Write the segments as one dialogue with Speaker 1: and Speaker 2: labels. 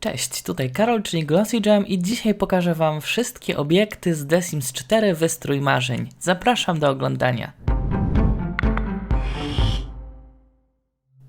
Speaker 1: Cześć, tutaj Karol, czyli Glossy Jam i dzisiaj pokażę Wam wszystkie obiekty z The Sims 4 Wystrój Marzeń. Zapraszam do oglądania.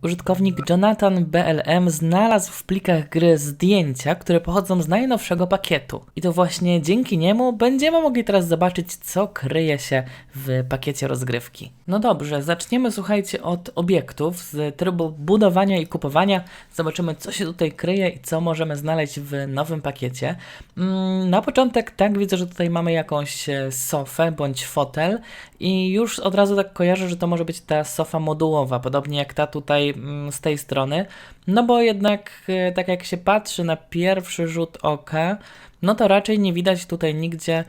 Speaker 1: Użytkownik Jonathan BLM znalazł w plikach gry zdjęcia, które pochodzą z najnowszego pakietu. I to właśnie dzięki niemu będziemy mogli teraz zobaczyć, co kryje się w pakiecie rozgrywki. No dobrze, zaczniemy słuchajcie od obiektów z trybu budowania i kupowania. Zobaczymy, co się tutaj kryje i co możemy znaleźć w nowym pakiecie. Mm, Na początek tak widzę, że tutaj mamy jakąś e, sofę bądź fotel i już od razu tak kojarzę, że to może być ta sofa modułowa, podobnie jak ta tutaj mm, z tej strony. No bo jednak e, tak jak się patrzy na pierwszy rzut oka, no to raczej nie widać tutaj nigdzie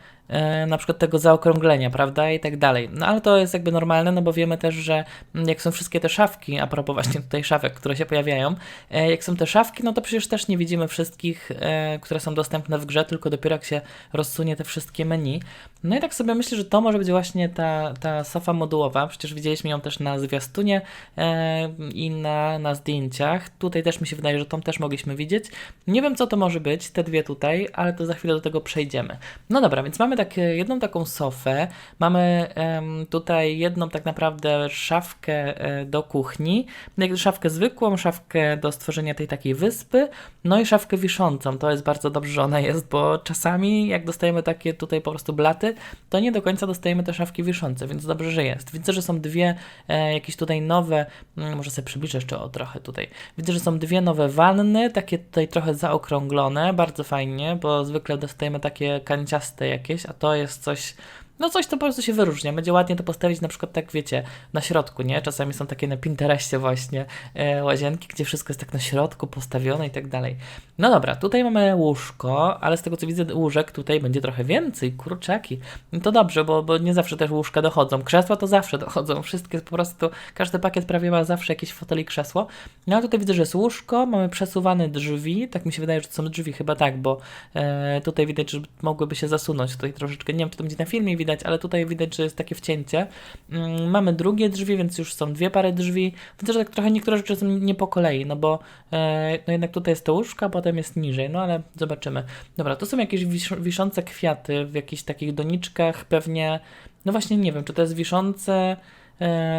Speaker 1: na przykład tego zaokrąglenia, prawda, i tak dalej. No ale to jest jakby normalne, no bo wiemy też, że mm, jak są wszystkie te szafki, a propos właśnie tutaj szafek, które się pojawiają, e, jak są te szafki, no to przecież też nie widzimy wszystkich, e, które są dostępne w grze, tylko dopiero jak się rozsunie te wszystkie menu. No i tak sobie myślę, że to może być właśnie ta, ta sofa modułowa, przecież widzieliśmy ją też na zwiastunie e, i na, na zdjęciach. Tutaj też mi się wydaje, że tą też mogliśmy widzieć. Nie wiem, co to może być, te dwie tutaj, ale to za chwilę do tego przejdziemy. No dobra, więc mamy tak, jedną taką sofę, mamy em, tutaj jedną tak naprawdę szafkę e, do kuchni, jak szafkę zwykłą, szafkę do stworzenia tej takiej wyspy, no i szafkę wiszącą. To jest bardzo dobrze, że ona jest, bo czasami jak dostajemy takie tutaj po prostu blaty, to nie do końca dostajemy te szafki wiszące, więc dobrze, że jest. Widzę, że są dwie e, jakieś tutaj nowe, mm, może sobie przybliżę jeszcze o trochę tutaj. Widzę, że są dwie nowe wanny, takie tutaj trochę zaokrąglone, bardzo fajnie, bo zwykle dostajemy takie kanciaste jakieś, a to jest coś no coś to po prostu się wyróżnia. Będzie ładnie to postawić na przykład tak, wiecie, na środku, nie? Czasami są takie na Pinterestie właśnie e, łazienki, gdzie wszystko jest tak na środku postawione i tak dalej. No dobra, tutaj mamy łóżko, ale z tego co widzę łóżek tutaj będzie trochę więcej, kurczaki. No to dobrze, bo, bo nie zawsze też łóżka dochodzą. Krzesła to zawsze dochodzą, wszystkie po prostu, każdy pakiet prawie ma zawsze jakieś fotel i krzesło. No a tutaj widzę, że jest łóżko, mamy przesuwane drzwi, tak mi się wydaje, że to są drzwi chyba tak, bo e, tutaj widać, że mogłyby się zasunąć tutaj troszeczkę, nie wiem czy to będzie na filmie widać, ale tutaj widać, że jest takie wcięcie. Mm, mamy drugie drzwi, więc już są dwie pary drzwi. Widzę, że tak trochę niektóre rzeczy są nie po kolei, no bo e, no jednak tutaj jest to łóżka, potem jest niżej, no ale zobaczymy. Dobra, to są jakieś wisz wiszące kwiaty w jakichś takich doniczkach, pewnie, no właśnie nie wiem, czy to jest wiszące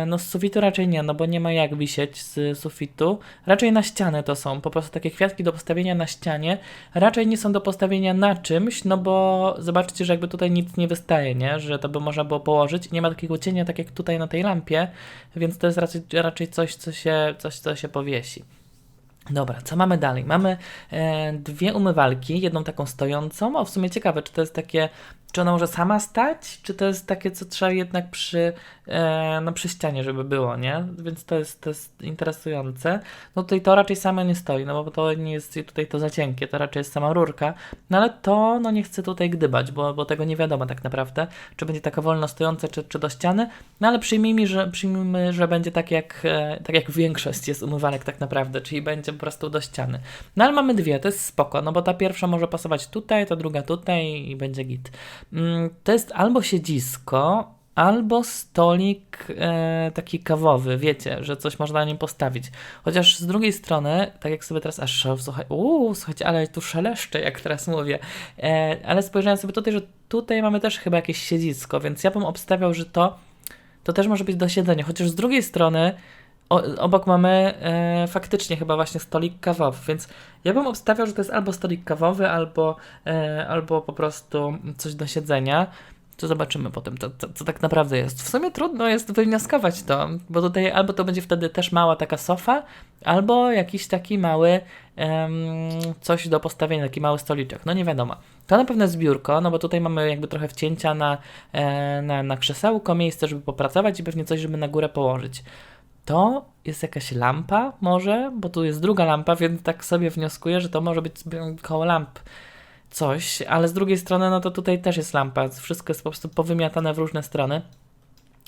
Speaker 1: No z sufitu raczej nie, no bo nie ma jak wisieć z sufitu. Raczej na ścianę to są, po prostu takie kwiatki do postawienia na ścianie. Raczej nie są do postawienia na czymś, no bo zobaczcie, że jakby tutaj nic nie wystaje, nie? Że to by można było położyć. Nie ma takiego cienia, tak jak tutaj na tej lampie, więc to jest raczej, raczej coś, co się, coś, co się powiesi. Dobra, co mamy dalej? Mamy e, dwie umywalki, jedną taką stojącą, o w sumie ciekawe, czy to jest takie, czy ona może sama stać, czy to jest takie, co trzeba jednak przy, e, no przy ścianie, żeby było, nie? Więc to jest, to jest interesujące. No tutaj to raczej sama nie stoi, no bo to nie jest tutaj to za cienkie, to raczej jest sama rurka, no ale to, no nie chcę tutaj gdybać, bo, bo tego nie wiadomo tak naprawdę, czy będzie taka wolno stojąca, czy, czy do ściany, no ale przyjmijmy, że, przyjmijmy, że będzie tak jak, e, tak jak większość jest umywalek tak naprawdę, czyli będzie po prostu do ściany. No ale mamy dwie, to jest spoko, no bo ta pierwsza może pasować tutaj, ta druga tutaj i będzie git. Mm, To jest albo siedzisko, albo stolik e, taki kawowy, wiecie, że coś można na nim postawić. Chociaż z drugiej strony, tak jak sobie teraz aż słuchaj, uuu, słuchajcie, ale tu szeleszczę, jak teraz mówię. E, ale spojrzałem sobie tutaj, że tutaj mamy też chyba jakieś siedzisko, więc ja bym obstawiał, że to to też może być do siedzenia. Chociaż z drugiej strony obok mamy e, faktycznie chyba właśnie stolik kawowy, więc ja bym obstawiał, że to jest albo stolik kawowy, albo, e, albo po prostu coś do siedzenia. To zobaczymy potem, co, co, co tak naprawdę jest. W sumie trudno jest wywnioskować to, bo tutaj albo to będzie wtedy też mała taka sofa, albo jakiś taki mały em, coś do postawienia, taki mały stoliczek. No nie wiadomo. To na pewno jest biurko, no bo tutaj mamy jakby trochę wcięcia na, e, na, na krzesełko, miejsce, żeby popracować i pewnie coś, żeby na górę położyć. To jest jakaś lampa może, bo tu jest druga lampa, więc tak sobie wnioskuję, że to może być koło lamp coś, ale z drugiej strony, no to tutaj też jest lampa, wszystko jest po prostu powymiatane w różne strony.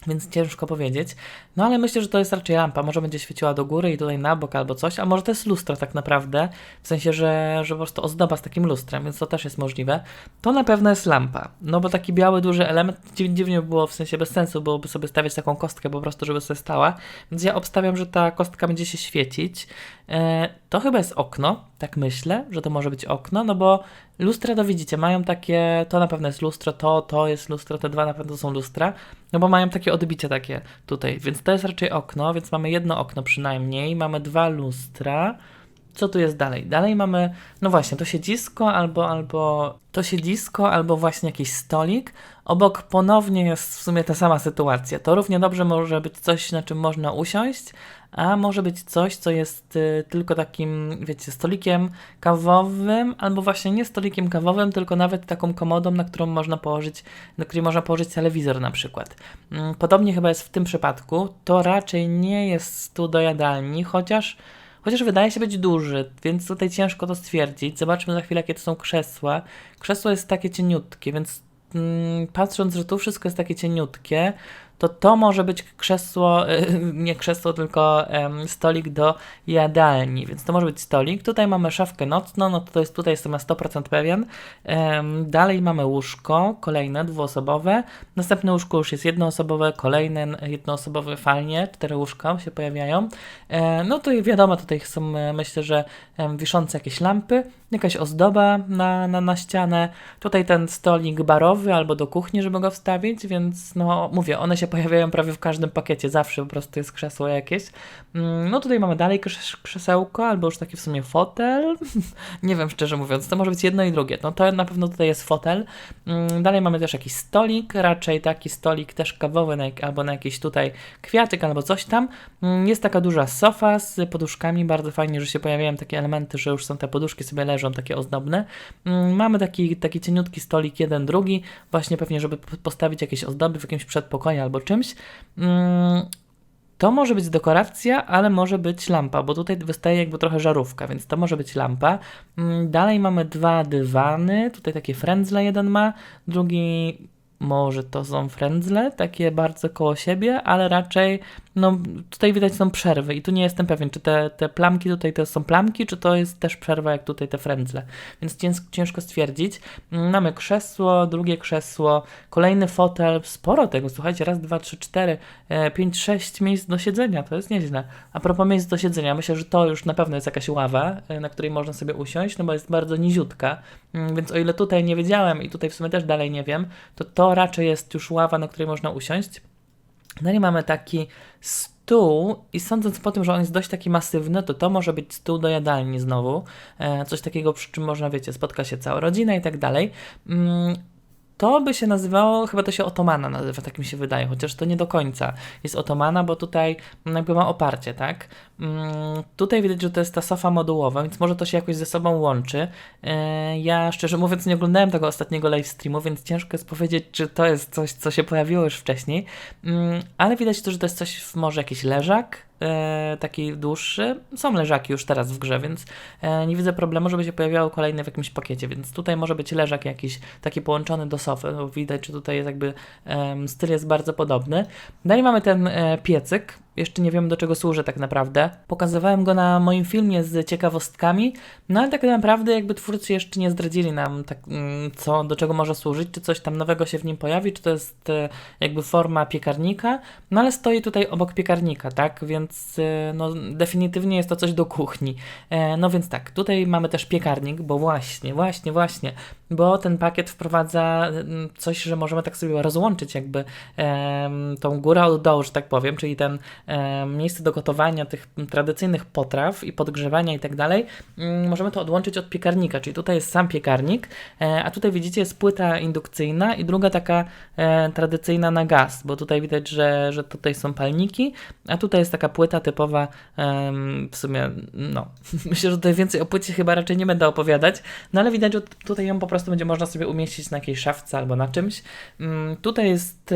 Speaker 1: Więc ciężko powiedzieć. No ale myślę, że to jest raczej lampa. Może będzie świeciła do góry i tutaj na bok albo coś, a może to jest lustro tak naprawdę. W sensie, że, że po prostu ozdoba z takim lustrem, więc to też jest możliwe. To na pewno jest lampa. No bo taki biały, duży element dziw- dziwnie by było, w sensie bez sensu byłoby sobie stawiać taką kostkę po prostu, żeby sobie stała. Więc ja obstawiam, że ta kostka będzie się świecić. E, to chyba jest okno, tak myślę, że to może być okno, no bo lustra to widzicie, mają takie, to na pewno jest lustro, to, to jest lustro, te dwa na pewno są lustra, no bo mają takie odbicie takie tutaj, więc to jest raczej okno, więc mamy jedno okno przynajmniej, mamy dwa lustra, co tu jest dalej? Dalej mamy, no właśnie, to siedzisko albo, albo to siedzisko, albo właśnie jakiś stolik. Obok ponownie jest w sumie ta sama sytuacja. To równie dobrze może być coś, na czym można usiąść, a może być coś, co jest y, tylko takim, wiecie, stolikiem kawowym, albo właśnie nie stolikiem kawowym, tylko nawet taką komodą, na którą można położyć, na której można położyć telewizor na przykład. Mm, Podobnie chyba jest w tym przypadku. To raczej nie jest stół do jadalni, chociaż Chociaż wydaje się być duży, więc tutaj ciężko to stwierdzić. Zobaczmy za chwilę, jakie to są krzesła. Krzesło jest takie cieniutkie, więc mm, patrząc, że tu wszystko jest takie cieniutkie, to to może być krzesło, nie krzesło, tylko stolik do jadalni, więc to może być stolik. Tutaj mamy szafkę nocną, no to jest, tutaj jestem na 100% pewien. Dalej mamy łóżko, kolejne, dwuosobowe. Następne łóżko już jest jednoosobowe, kolejne jednoosobowe, fajnie, cztery łóżka się pojawiają. E, no to i wiadomo, tutaj są, e, myślę, że wiszące jakieś lampy, jakaś ozdoba na, na, na ścianę. Tutaj ten stolik barowy albo do kuchni, żeby go wstawić, więc no mówię, one się pojawiają prawie w każdym pakiecie, zawsze po prostu jest krzesło jakieś. Mm, No tutaj mamy dalej krzes- krzesełko, albo już taki w sumie fotel. Nie wiem, szczerze mówiąc, to może być jedno i drugie. No to na pewno tutaj jest fotel. Mm, Dalej mamy też jakiś stolik, raczej taki stolik też kawowy, albo na jakiś tutaj kwiatek, albo coś tam. Mm, Jest taka duża sofa z poduszkami, bardzo fajnie, że się pojawiają takie elementy, że już są te poduszki sobie leżą, takie ozdobne. Mamy taki, taki cieniutki stolik, jeden, drugi, właśnie pewnie, żeby postawić jakieś ozdoby w jakimś przedpokoju albo czymś. Mm, To może być dekoracja, ale może być lampa, bo tutaj wystaje jakby trochę żarówka, więc to może być lampa. Mm, Dalej mamy dwa dywany, tutaj takie frędzle jeden ma, drugi może to są frędzle, takie bardzo koło siebie, ale raczej no tutaj widać są przerwy i tu nie jestem pewien, czy te, te plamki tutaj to są plamki, czy to jest też przerwa jak tutaj te frędzle, więc cięż, ciężko stwierdzić. Mamy krzesło, drugie krzesło, kolejny fotel, sporo tego, słuchajcie, raz, dwa, trzy, cztery, e, pięć, sześć miejsc do siedzenia, to jest nieźle. A propos miejsc do siedzenia, myślę, że to już na pewno jest jakaś ława, e, na której można sobie usiąść, no bo jest bardzo niziutka, więc o ile tutaj nie wiedziałem i tutaj w sumie też dalej nie wiem, to to raczej jest już ława, na której można usiąść. Dalej mamy taki stół i sądząc po tym, że on jest dość taki masywny, to to może być stół do jadalni znowu. E, coś takiego, przy czym można, wiecie, spotka się cała rodzina i tak dalej. Mm, to by się nazywało, chyba to się otomana nazywa, tak mi się wydaje, chociaż to nie do końca jest otomana, bo tutaj jakby ma oparcie, tak? Mm, tutaj widać, że to jest ta sofa modułowa, więc może to się jakoś ze sobą łączy. E, ja szczerze mówiąc nie oglądałem tego ostatniego live streamu, więc ciężko jest powiedzieć, czy to jest coś, co się pojawiło już wcześniej, Mm, ale widać to, że to jest coś, może jakiś leżak, taki dłuższy. Są leżaki już teraz w grze, więc e, nie widzę problemu, żeby się pojawiało kolejny w jakimś pakiecie, więc tutaj może być leżak jakiś taki połączony do sofy. No, widać, że tutaj jest jakby styl jest bardzo podobny. Dalej mamy ten e, piecyk. Jeszcze nie wiem do czego służy tak naprawdę. Pokazywałem go na moim filmie z ciekawostkami, no ale tak naprawdę jakby twórcy jeszcze nie zdradzili nam tak, mm, co, do czego może służyć, czy coś tam nowego się w nim pojawi, czy to jest e, jakby forma piekarnika, no ale stoi tutaj obok piekarnika, tak, więc e, no definitywnie jest to coś do kuchni. E, no więc tak, tutaj mamy też piekarnik, bo właśnie, właśnie, właśnie, bo ten pakiet wprowadza mm, coś, że możemy tak sobie rozłączyć jakby tą górę od dołu, że tak powiem, czyli ten miejsce do gotowania tych tradycyjnych potraw i podgrzewania i tak dalej, mm, możemy to odłączyć od piekarnika, czyli tutaj jest sam piekarnik, e, a tutaj widzicie jest płyta indukcyjna i druga taka e, tradycyjna na gaz, bo tutaj widać, że, że tutaj są palniki, a tutaj jest taka płyta typowa, w sumie, no, myślę, że tutaj więcej o płycie chyba raczej nie będę opowiadać, no ale widać, że tutaj ją po prostu będzie można sobie umieścić na jakiejś szafce albo na czymś. Mm, tutaj jest, e,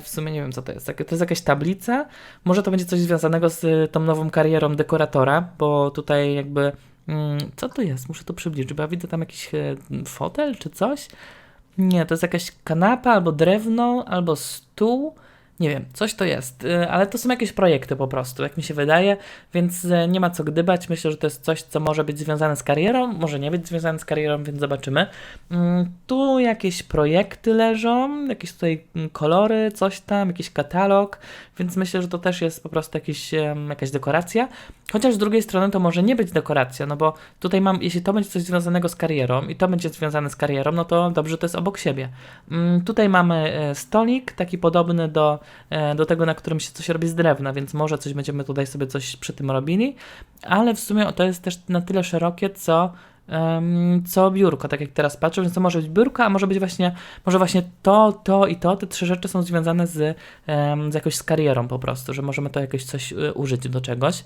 Speaker 1: w sumie nie wiem co to jest, to jest jakaś tablica, może to będzie coś związanego z e, tą nową karierą dekoratora, bo tutaj jakby, mm, co to jest, muszę to przybliżyć, bo ja widzę tam jakiś e, fotel czy coś, nie, to jest jakaś kanapa albo drewno, albo stół. Nie wiem, coś to jest, y, ale to są jakieś projekty po prostu, jak mi się wydaje, więc y, nie ma co gdybać. Myślę, że to jest coś, co może być związane z karierą, może nie być związane z karierą, więc zobaczymy. Mm, tu jakieś projekty leżą, jakieś tutaj mm, kolory, coś tam, jakiś katalog, więc myślę, że to też jest po prostu jakiś, jakaś dekoracja. Chociaż z drugiej strony to może nie być dekoracja, no bo tutaj mam, jeśli to będzie coś związanego z karierą i to będzie związane z karierą, no to dobrze, to jest obok siebie. Mm, tutaj mamy e, stolik, taki podobny do, do tego, na którym się coś robi z drewna, więc może coś będziemy tutaj sobie coś przy tym robili, ale w sumie to jest też na tyle szerokie, co co biurko, tak jak teraz patrzę, więc to może być biurko, a może być właśnie, może właśnie to, to i to, te trzy rzeczy są związane z, z jakoś z karierą po prostu, że możemy to jakoś coś y, użyć do czegoś.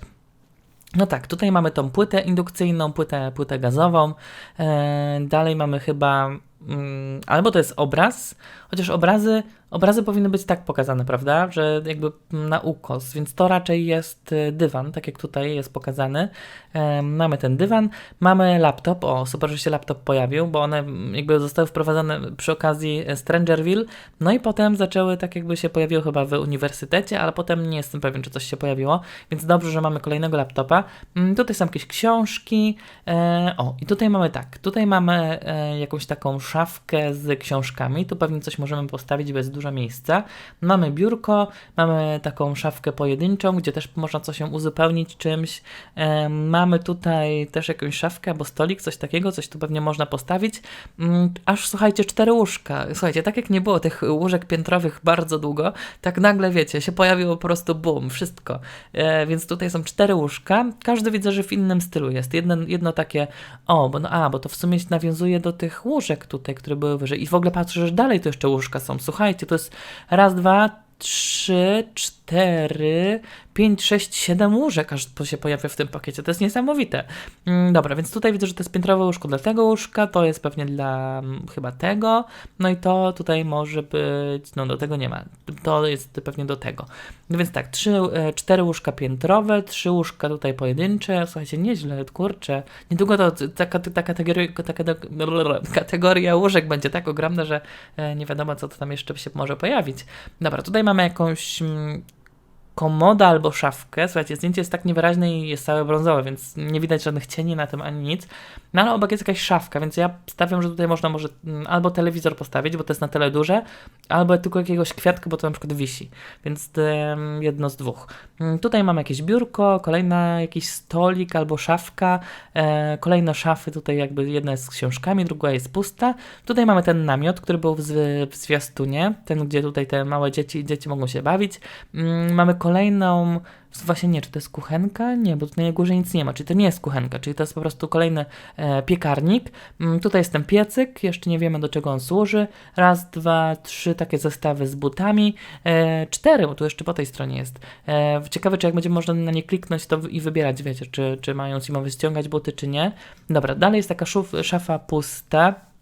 Speaker 1: No tak, tutaj mamy tą płytę indukcyjną, płytę, płytę gazową. E, dalej mamy chyba. Mm, albo to jest obraz, chociaż obrazy, obrazy powinny być tak pokazane, prawda? Że jakby na ukos, więc to raczej jest y, dywan, tak jak tutaj jest pokazany. E, mamy ten dywan, mamy laptop. O, super, że się laptop pojawił, bo one mm, jakby zostały wprowadzone przy okazji Strangerville. No i potem zaczęły tak jakby się pojawiły chyba w uniwersytecie, ale potem nie jestem pewien, czy coś się pojawiło, więc dobrze, że mamy kolejnego laptopa. Mm, Tutaj są jakieś książki. E, o, i tutaj mamy tak, tutaj mamy e, jakąś taką szafkę z książkami. Tu pewnie coś możemy postawić, bo jest dużo miejsca. Mamy biurko, mamy taką szafkę pojedynczą, gdzie też można coś się uzupełnić czymś. Mamy tutaj też jakąś szafkę albo stolik, coś takiego, coś tu pewnie można postawić. Mm, aż słuchajcie, cztery łóżka. Słuchajcie, tak jak nie było tych łóżek piętrowych bardzo długo, tak nagle wiecie, się pojawiło po prostu boom, wszystko. E, więc tutaj są cztery łóżka. Każdy widzę, że w innym stylu jest. Jedno, jedno takie, o, bo no, a, bo to w sumie nawiązuje do tych łóżek tutaj, które były wyżej. I w ogóle patrzę, że dalej to jeszcze łóżka są. Słuchajcie, to jest raz, dwa, trzy, cztery, pięć, sześć, siedem łóżek aż się pojawia w tym pakiecie. To jest niesamowite. Mm, dobra, więc tutaj widzę, że to jest piętrowe łóżko dla tego łóżka, to jest pewnie dla mm, chyba tego, no i to tutaj może być, no do tego nie ma, to jest pewnie do tego. No więc tak, trzy, e, cztery łóżka piętrowe, trzy łóżka tutaj pojedyncze, słuchajcie, nieźle, kurczę. Niedługo to ta, ta, kategoria, ta kategoria łóżek będzie tak ogromna, że e, nie wiadomo, co to tam jeszcze się może pojawić. Dobra, tutaj mamy jakąś mm, komoda albo szafkę. Słuchajcie, zdjęcie jest tak niewyraźne i jest całe brązowe, więc nie widać żadnych cieni na tym ani nic. No ale obok jest jakaś szafka, więc ja stawiam, że tutaj można może mm, albo telewizor postawić, bo to jest na tyle duże, albo tylko jakiegoś kwiatka, bo to na przykład wisi. Więc jedno z dwóch. Mm, Tutaj mam jakieś biurko, kolejna jakiś stolik albo szafka, e, kolejne szafy, tutaj jakby jedna jest z książkami, druga jest pusta. Tutaj mamy ten namiot, który był w, w zwiastunie, ten gdzie tutaj te małe dzieci, dzieci mogą się bawić. Mm, Mamy kolejną, właśnie nie, czy to jest kuchenka? Nie, bo tutaj na górze nic nie ma, czyli to nie jest kuchenka, czyli to jest po prostu kolejny e, piekarnik. Mm, tutaj jest ten piecyk, jeszcze nie wiemy do czego on służy. Raz, dwa, trzy takie zestawy z butami. E, cztery, bo tu jeszcze po tej stronie jest. E, ciekawe, czy jak będzie można na nie kliknąć to i wybierać, wiecie, czy, czy mają zimowe ściągać buty, czy nie. Dobra, dalej jest taka szuf, szafa pusta.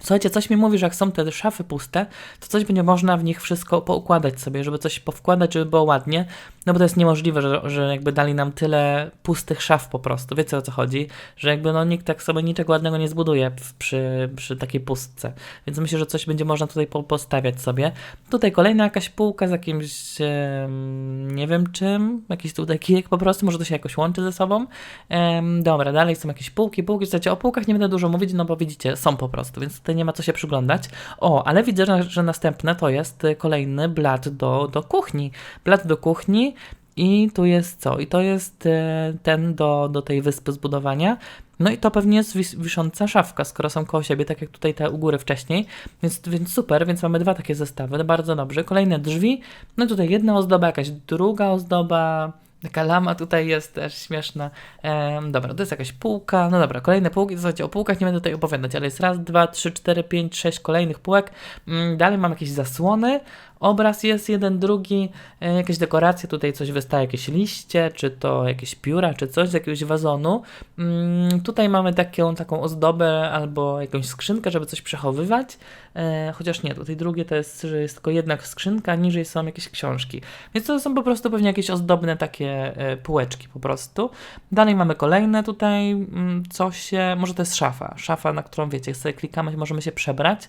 Speaker 1: Słuchajcie, coś mi mówi, że jak są te szafy puste, to coś będzie można w nich wszystko poukładać sobie, żeby coś powkładać, żeby było ładnie, no bo to jest niemożliwe, że, że jakby dali nam tyle pustych szaf po prostu, wiecie o co chodzi, że jakby no nikt tak sobie niczego ładnego nie zbuduje przy, przy takiej pustce, więc myślę, że coś będzie można tutaj po, postawiać sobie. Tutaj kolejna jakaś półka z jakimś, em, nie wiem czym, jakiś tutaj kijek po prostu, może to się jakoś łączy ze sobą. Em, dobra, dalej są jakieś półki, półki, słuchajcie, o półkach nie będę dużo mówić, no bo widzicie, są po prostu, więc tutaj nie ma co się przyglądać. O, ale widzę, że, że następne to jest y, kolejny blat do, do kuchni. Blat do kuchni i tu jest co? I to jest e, ten do, do tej wyspy zbudowania. No i to pewnie jest wis- wisząca szafka, skoro są koło siebie, tak jak tutaj te u góry wcześniej. Więc, więc super, więc mamy dwa takie zestawy, bardzo dobrze. Kolejne drzwi, no tutaj jedna ozdoba, jakaś druga ozdoba. Taka lama tutaj jest też śmieszna. Em, dobra, to jest jakaś półka. No dobra, kolejne półki. W zasadzie o półkach nie będę tutaj opowiadać, ale jest raz, dwa, trzy, cztery, pięć, sześć kolejnych półek. Mm, dalej mam jakieś zasłony. Obraz jest jeden, drugi, e, jakieś dekoracje, tutaj coś wystaje, jakieś liście, czy to jakieś pióra, czy coś z jakiegoś wazonu. Mm, tutaj mamy taką, taką ozdobę albo jakąś skrzynkę, żeby coś przechowywać, e, chociaż nie, tutaj drugie to jest, że jest tylko jedna skrzynka, niżej są jakieś książki. Więc to są po prostu pewnie jakieś ozdobne takie e, półeczki po prostu. Dalej mamy kolejne tutaj mm, coś, e, może to jest szafa, szafa, na którą wiecie, jak sobie klikamy, możemy się przebrać.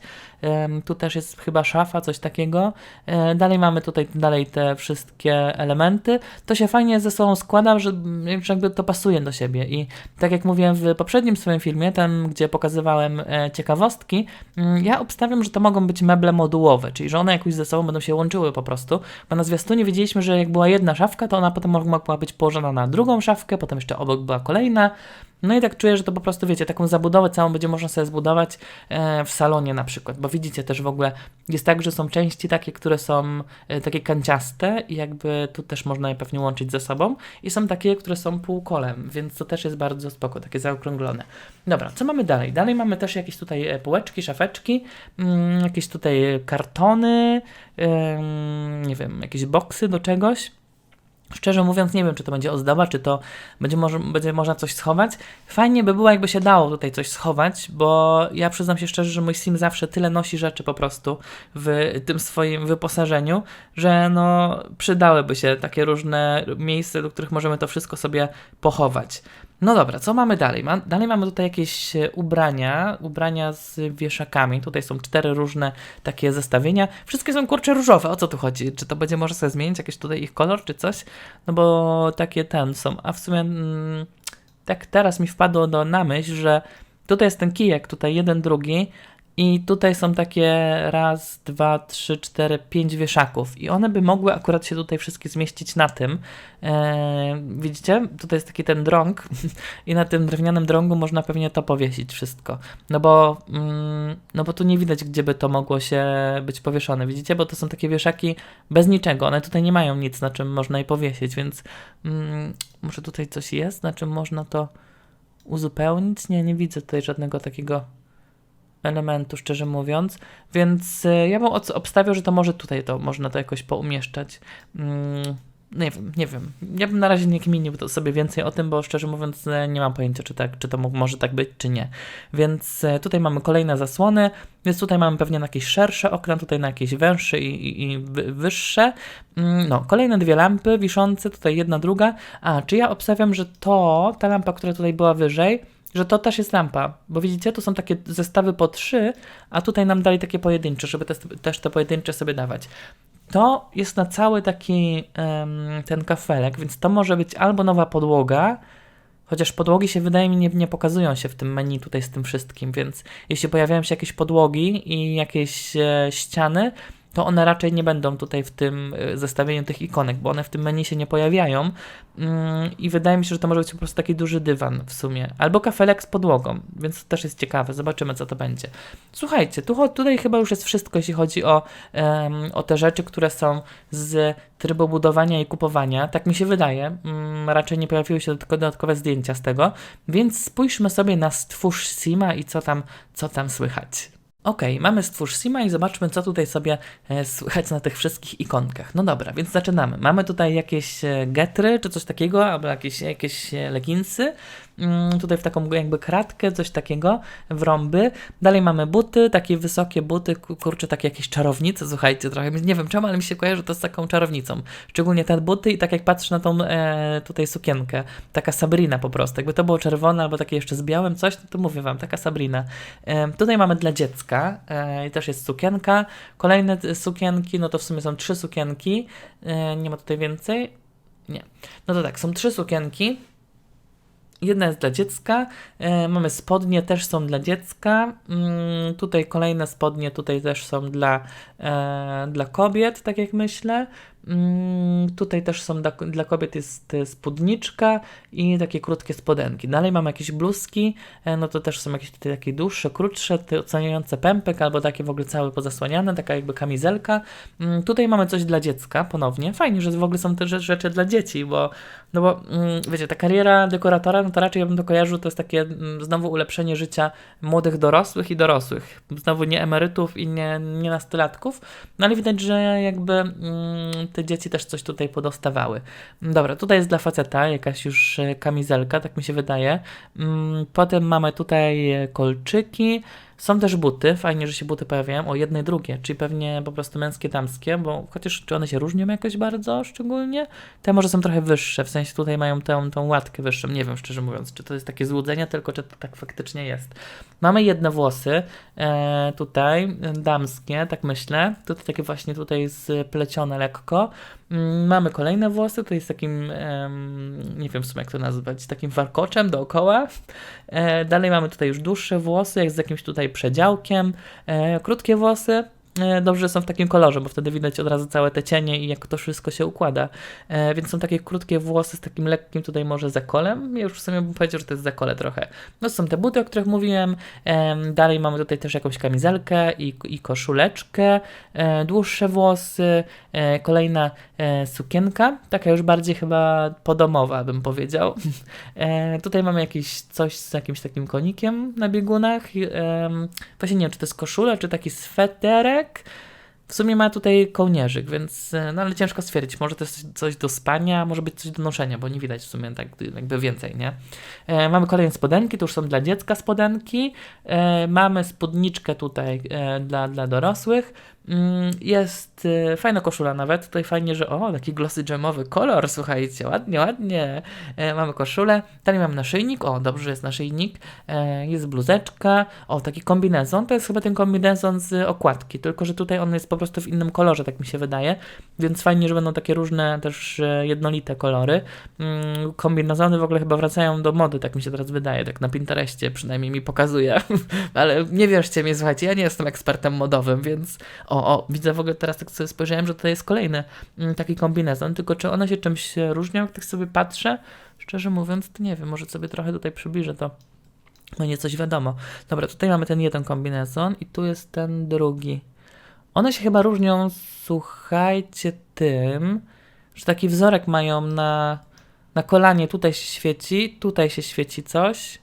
Speaker 1: Tu też jest chyba szafa, coś takiego. E, dalej mamy tutaj dalej te wszystkie elementy. To się fajnie ze sobą składa, że, jakby to pasuje do siebie. I tak jak mówiłem w poprzednim swoim filmie, tam gdzie pokazywałem e, ciekawostki, mm, ja obstawiam, że to mogą być meble modułowe, czyli że one jakoś ze sobą będą się łączyły po prostu. Bo na zwiastunie widzieliśmy, że jak była jedna szafka, to ona potem mogła być położona na drugą szafkę, potem jeszcze obok była kolejna. No i tak czuję, że to po prostu, wiecie, taką zabudowę całą będzie można sobie zbudować e, w salonie na przykład, bo widzicie też w ogóle, jest tak, że są części takie, które są e, takie kanciaste i jakby tu też można je pewnie łączyć ze sobą i są takie, które są półkolem, więc to też jest bardzo spoko, takie zaokrąglone. Dobra, co mamy dalej? Dalej mamy też jakieś tutaj e, półeczki, szafeczki, mm, jakieś tutaj kartony, nie wiem, jakieś boksy do czegoś. Szczerze mówiąc, nie wiem, czy to będzie ozdoba, czy to będzie, może, będzie można coś schować. Fajnie by było, jakby się dało tutaj coś schować, bo ja przyznam się szczerze, że mój sim zawsze tyle nosi rzeczy po prostu w tym swoim wyposażeniu, że no przydałyby się takie różne miejsca, do których możemy to wszystko sobie pochować. No dobra, co mamy dalej? Ma, dalej mamy tutaj jakieś e, ubrania, ubrania z wieszakami. Tutaj są cztery różne takie zestawienia. Wszystkie są kurcze różowe. O co tu chodzi? Czy to będzie może sobie zmienić jakiś tutaj ich kolor, czy coś? No bo takie ten są. A w sumie mm, tak teraz mi wpadło do, na myśl, że tutaj jest ten kijek, tutaj jeden, drugi, i tutaj są takie raz, dwa, trzy, cztery, pięć wieszaków. I one by mogły akurat się tutaj wszystkie zmieścić na tym. Eee, widzicie? Tutaj jest taki ten drąg i na tym drewnianym drągu można pewnie to powiesić wszystko. No bo, mm, no bo tu nie widać, gdzie by to mogło się być powieszone. Widzicie? Bo to są takie wieszaki bez niczego. One tutaj nie mają nic, na czym można je powiesić, więc mm, może tutaj coś jest, na czym można to uzupełnić? Nie, nie widzę tutaj żadnego takiego elementu, szczerze mówiąc, więc e, ja bym obstawiał, że to może tutaj to można to jakoś poumieszczać. Mm, nie wiem, nie wiem. Ja bym na razie nie kminił sobie więcej o tym, bo szczerze mówiąc e, nie mam pojęcia, czy, tak, czy to może tak być, czy nie. Więc e, tutaj mamy kolejne zasłony, więc tutaj mamy pewnie na jakieś szersze okna, tutaj na jakieś węższe i, i, i wyższe. Mm, no, kolejne dwie lampy wiszące, tutaj jedna, druga. A, czy ja obstawiam, że to, ta lampa, która tutaj była wyżej, że to też jest lampa, bo widzicie, tu są takie zestawy po trzy, a tutaj nam dali takie pojedyncze, żeby te, też te pojedyncze sobie dawać. To jest na cały taki um, ten kafelek, więc to może być albo nowa podłoga, chociaż podłogi się wydaje mi nie, nie pokazują się w tym menu tutaj z tym wszystkim, więc jeśli pojawiają się jakieś podłogi i jakieś e, ściany, to one raczej nie będą tutaj w tym e, zestawieniu tych ikonek, bo one w tym menu się nie pojawiają. Mm, i wydaje mi się, że to może być po prostu taki duży dywan w sumie, albo kafelek z podłogą, więc to też jest ciekawe, zobaczymy co to będzie. Słuchajcie, tu, tutaj chyba już jest wszystko, jeśli chodzi o, o te rzeczy, które są z trybu budowania i kupowania, tak mi się wydaje, um, raczej nie pojawiły się tylko dodatkowe zdjęcia z tego, więc spójrzmy sobie na stwórz Sima i co tam, co tam słychać. Ok, mamy stwórz Sima i zobaczmy, co tutaj sobie e, słychać na tych wszystkich ikonkach. No dobra, więc zaczynamy. Mamy tutaj jakieś e, getry, czy coś takiego, albo jakieś, jakieś e, leginsy. Mm, tutaj w taką jakby kratkę, coś takiego, w rąby. Dalej mamy buty, takie wysokie buty, kurczę, takie jakieś czarownice, słuchajcie, trochę, nie wiem czemu, ale mi się kojarzy to z taką czarownicą. Szczególnie te buty i tak jak patrzę na tą e, tutaj sukienkę, taka Sabrina po prostu, jakby to było czerwone albo takie jeszcze z białym coś, to, to mówię wam, taka Sabrina. E, tutaj mamy dla dziecka e, i też jest sukienka. Kolejne sukienki, no to w sumie są trzy sukienki, e, nie ma tutaj więcej. Nie. No to tak, są trzy sukienki. Jedna jest dla dziecka, e, mamy spodnie, też są dla dziecka. Mm, tutaj kolejne spodnie, tutaj też są dla, e, dla kobiet, tak jak myślę. Mm, tutaj też są dla, kobiet jest spódniczka i takie krótkie spodenki. Dalej mamy jakieś bluzki, e, no to też są jakieś tutaj takie dłuższe, krótsze, oceniające pępek albo takie w ogóle całe pozasłaniane, taka jakby kamizelka. Mm, tutaj mamy coś dla dziecka ponownie. Fajnie, że w ogóle są te rzeczy dla dzieci, bo no bo mm, wiecie, ta kariera dekoratora, no to raczej ja bym to kojarzył, to jest takie znowu ulepszenie życia młodych dorosłych i dorosłych. Znowu nie emerytów i nie, nie nastolatków, no ale widać, że jakby te dzieci też coś tutaj podostawały. Dobra, tutaj jest dla faceta jakaś już e, kamizelka, tak mi się wydaje. Mm, potem mamy tutaj kolczyki, Są też buty, fajnie, że się buty pojawiają, o jedne i drugie, czyli pewnie po prostu męskie, damskie, bo chociaż czy one się różnią jakoś bardzo szczególnie? Te może są trochę wyższe, w sensie tutaj mają tę, tą łatkę wyższą, nie wiem szczerze mówiąc, czy to jest takie złudzenie, tylko czy to tak faktycznie jest. Mamy jedne włosy, e, tutaj, e, damskie, tak myślę, tutaj takie właśnie tutaj splecione lekko, Mamy kolejne włosy, tutaj z takim, nie wiem w sumie jak to nazwać, takim warkoczem dookoła. E, dalej mamy tutaj już dłuższe włosy, jak z jakimś tutaj przedziałkiem. E, krótkie włosy. E, dobrze, są w takim kolorze, bo wtedy widać od razu całe te cienie i jak to wszystko się układa. E, więc są takie krótkie włosy z takim lekkim tutaj może zakolem. Ja już w sumie bym powiedział, że to jest zakole trochę. No są te buty, o których mówiłem. Em, dalej mamy tutaj też jakąś kamizelkę i, i koszuleczkę. E, dłuższe włosy. E, kolejna e, sukienka, taka już bardziej chyba podomowa, bym powiedział. E, tutaj mamy jakieś coś z jakimś takim konikiem na biegunach. Em, właśnie nie wiem, czy to jest koszula, czy taki sweterek. W sumie ma tutaj kołnierzyk, więc e, no ale ciężko stwierdzić. Może to jest coś do spania, może być coś do noszenia, bo nie widać w sumie tak jakby więcej, nie? E, mamy kolejne spodenki, to już są dla dziecka spodenki. E, mamy spódniczkę tutaj e, dla, dla dorosłych. Mm, Jest e, fajna koszula nawet. Tutaj fajnie, że o, taki glossy dżemowy kolor, słuchajcie, ładnie, ładnie. E, mamy koszulę. Dalej mamy naszyjnik. O, dobrze, jest naszyjnik. E, jest bluzeczka. O, taki kombinezon. To jest chyba ten kombinezon z okładki, tylko że tutaj on jest po prostu w innym kolorze, tak mi się wydaje. Więc fajnie, że będą takie różne też e, jednolite kolory. Mm, Kombinezony w ogóle chyba wracają do mody, tak mi się teraz wydaje. Tak na Pinterestie przynajmniej mi pokazuje. Ale nie wierzcie mi, słuchajcie, ja nie jestem ekspertem modowym, więc o, o, widzę w ogóle teraz tak sobie spojrzałem, że to jest kolejny mm, taki kombinezon, tylko czy one się czymś różnią, jak tak sobie patrzę? Szczerze mówiąc, to nie wiem, może sobie trochę tutaj przybliżę to. Będzie coś wiadomo. Dobra, tutaj mamy ten jeden kombinezon i tu jest ten drugi. One się chyba różnią, słuchajcie, tym, że taki wzorek mają na, na kolanie. Tutaj się świeci, tutaj się świeci coś.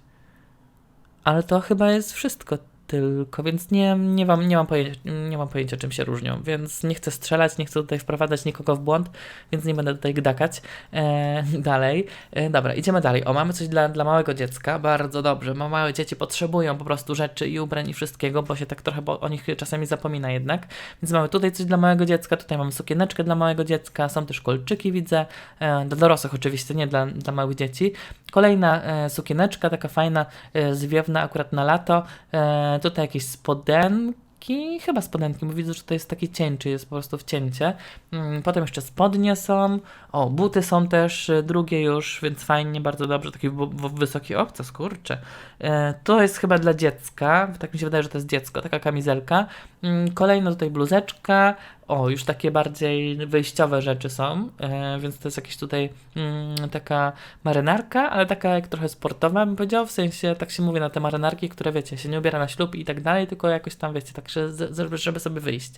Speaker 1: Ale to chyba jest wszystko tylko, więc nie, nie, mam, nie, mam pojęcia, nie mam pojęcia, czym się różnią, więc nie chcę strzelać, nie chcę tutaj wprowadzać nikogo w błąd, więc nie będę tutaj gdakać e, dalej. E, dobra, idziemy dalej. O, mamy coś dla, dla małego dziecka, bardzo dobrze. Ma małe dzieci potrzebują po prostu rzeczy i ubrań i wszystkiego, bo się tak trochę bo o nich czasami zapomina jednak. Więc mamy tutaj coś dla małego dziecka, tutaj mamy sukieneczkę dla małego dziecka, są też kolczyki, widzę, e, dla dorosłych oczywiście, nie dla, dla małych dzieci. Kolejna e, sukieneczka, taka fajna, e, zwiewna akurat na lato. E, tutaj jakieś spodenki, chyba spodenki, bo widzę, że to jest taki cieńczy, jest po prostu wcięcie. Mm, Potem jeszcze spodnie są, o, buty są też, e, drugie już, więc fajnie, bardzo dobrze, taki wysoki obcas, kurczę. E, to jest chyba dla dziecka, tak mi się wydaje, że to jest dziecko, taka kamizelka. Mm, Kolejna tutaj bluzeczka, o, już takie bardziej wyjściowe rzeczy są, e, więc to jest jakieś tutaj mm, taka marynarka, ale taka jak trochę sportowa bym powiedział, w sensie tak się mówi na te marynarki, które wiecie, się nie ubiera na ślub i tak dalej, tylko jakoś tam wiecie, tak że- żeby, żeby sobie wyjść.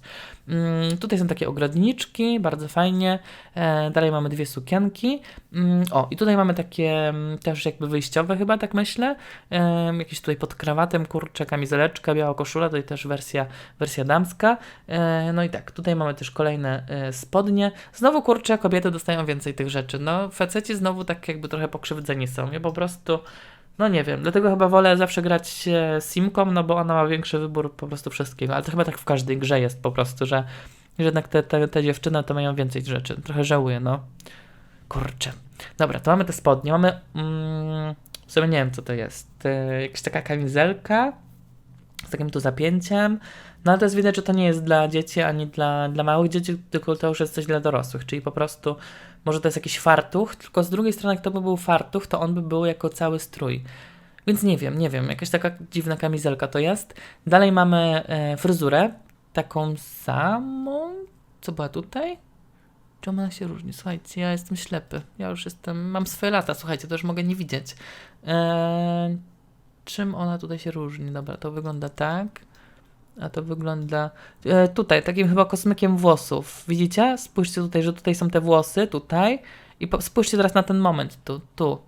Speaker 1: Mm, tutaj są takie ogrodniczki, bardzo fajnie, e, dalej mamy dwie sukienki, mm, o i tutaj mamy takie mm, też jakby wyjściowe chyba, tak myślę, e, jakieś tutaj pod krawatem, kurczę, kamizeleczka, biała koszula, tutaj też wersja, wersja damska, e, no i tak, tutaj mamy też kolejne e, spodnie. Znowu kurczę, kobiety dostają więcej tych rzeczy. No, faceci znowu tak jakby trochę pokrzywdzeni są. Ja po prostu, no nie wiem, dlatego chyba wolę zawsze grać e, Simką, no bo ona ma większy wybór po prostu wszystkiego. Ale to chyba tak w każdej grze jest po prostu, że, że jednak te, te, te dziewczyny to mają więcej rzeczy. Trochę żałuję, no. Kurczę. Dobra, to mamy te spodnie. Mamy, mm, w sumie nie wiem co to jest. E, jakaś taka kamizelka z takim tu zapięciem. No ale to jest widać, że to nie jest dla dzieci ani dla, dla małych dzieci, tylko to już jest coś dla dorosłych, czyli po prostu może to jest jakiś fartuch, tylko z drugiej strony jak to by był fartuch, to on by był jako cały strój. Więc nie wiem, nie wiem, jakaś taka dziwna kamizelka to jest. Dalej mamy e, fryzurę, taką samą, co była tutaj? Czemu ona się różni? Słuchajcie, ja jestem ślepy, ja już jestem, mam swoje lata, słuchajcie, to już mogę nie widzieć. E, czym ona tutaj się różni? Dobra, to wygląda tak. A to wygląda e, tutaj, takim chyba kosmykiem włosów. Widzicie? Spójrzcie tutaj, że tutaj są te włosy, tutaj. I spójrzcie teraz na ten moment, tu, tu.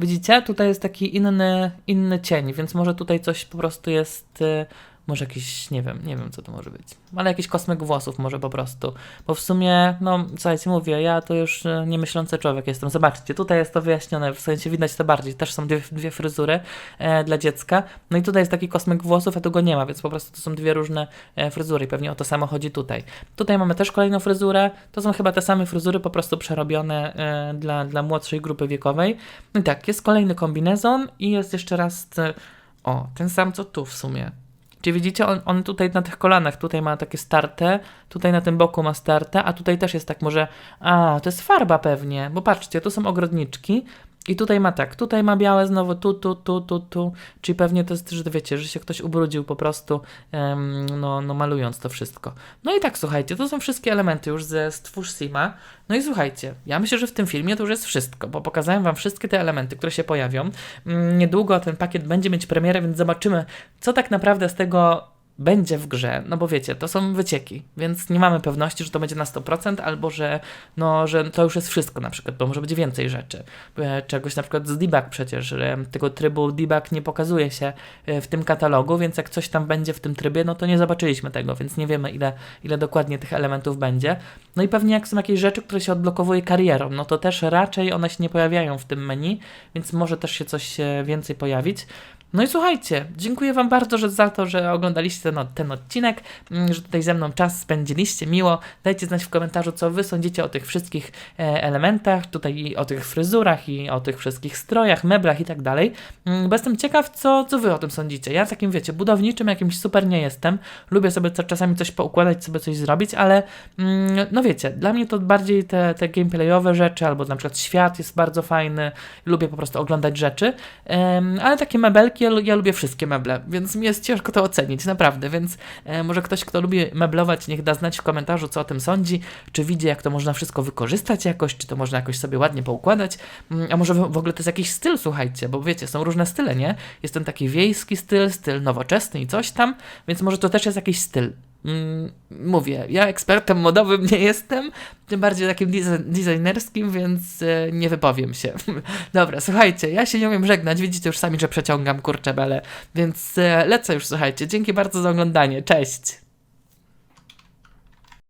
Speaker 1: Widzicie? Tutaj jest taki inny, inny cień, więc może tutaj coś po prostu jest e, Może jakiś, nie wiem, nie wiem co to może być. Ale jakiś kosmyk włosów może po prostu. Bo w sumie, no słuchajcie, mówię, ja to już e, niemyślący człowiek jestem. Zobaczcie, tutaj jest to wyjaśnione, w sensie widać to bardziej. Też są dwie, dwie fryzury e, dla dziecka. No i tutaj jest taki kosmyk włosów, a tu go nie ma, więc po prostu to są dwie różne e, fryzury i pewnie o to samo chodzi tutaj. Tutaj mamy też kolejną fryzurę. To są chyba te same fryzury, po prostu przerobione e, dla, dla młodszej grupy wiekowej. No i tak, jest kolejny kombinezon i jest jeszcze raz, te, o, ten sam co tu w sumie. Czy widzicie, on, on tutaj na tych kolanach, tutaj ma takie starte, tutaj na tym boku ma starte, a tutaj też jest tak może, a, to jest farba pewnie, bo patrzcie, tu są ogrodniczki i tutaj ma tak, tutaj ma białe znowu, tu, tu, tu, tu, tu, czyli pewnie to jest, że wiecie, że się ktoś ubrudził po prostu, no, no malując to wszystko. No i tak, słuchajcie, to są wszystkie elementy już ze Stwórz Sima. No i słuchajcie, ja myślę, że w tym filmie to już jest wszystko, bo pokazałem wam wszystkie te elementy, które się pojawią. Mm, Niedługo ten pakiet będzie mieć premierę, więc zobaczymy, co tak naprawdę z tego będzie w grze, no bo wiecie, to są wycieki, więc nie mamy pewności, że to będzie na 100%, albo że, no, że to już jest wszystko na przykład, bo może być więcej rzeczy. E, Czegoś na przykład z debug przecież, tego trybu debug nie pokazuje się e, w tym katalogu, więc jak coś tam będzie w tym trybie, no to nie zobaczyliśmy tego, więc nie wiemy ile, ile dokładnie tych elementów będzie. No i pewnie jak są jakieś rzeczy, które się odblokowuje karierą, no to też raczej one się nie pojawiają w tym menu, więc może też się coś e, więcej pojawić. No i słuchajcie, dziękuję Wam bardzo że za to, że oglądaliście ten, ten odcinek, mm, że tutaj ze mną czas spędziliście miło. Dajcie znać w komentarzu, co Wy sądzicie o tych wszystkich e, elementach, tutaj i o tych fryzurach i o tych wszystkich strojach, meblach i tak dalej. Mm, Bo jestem ciekaw, co, co Wy o tym sądzicie. Ja takim, wiecie, budowniczym jakimś super nie jestem. Lubię sobie czasami coś poukładać, sobie coś zrobić, ale mm, no wiecie, dla mnie to bardziej te, te gameplayowe rzeczy, albo na przykład świat jest bardzo fajny. Lubię po prostu oglądać rzeczy, ale takie mebelki, ja, ja lubię wszystkie meble, więc mi jest ciężko to ocenić, naprawdę, więc e, może ktoś, kto lubi meblować, niech da znać w komentarzu, co o tym sądzi, czy widzi, jak to można wszystko wykorzystać jakoś, czy to można jakoś sobie ładnie poukładać, Mm, a może w ogóle to jest jakiś styl, słuchajcie, bo wiecie, są różne style, nie? Jest ten taki wiejski styl, styl nowoczesny i coś tam, więc może to też jest jakiś styl. Mm, mówię, ja ekspertem modowym nie jestem, tym bardziej takim design- designerskim, więc e, nie wypowiem się. Dobra, słuchajcie, ja się nie umiem żegnać, widzicie już sami, że przeciągam kurczę bele, więc e, lecę już, słuchajcie. Dzięki bardzo za oglądanie, cześć!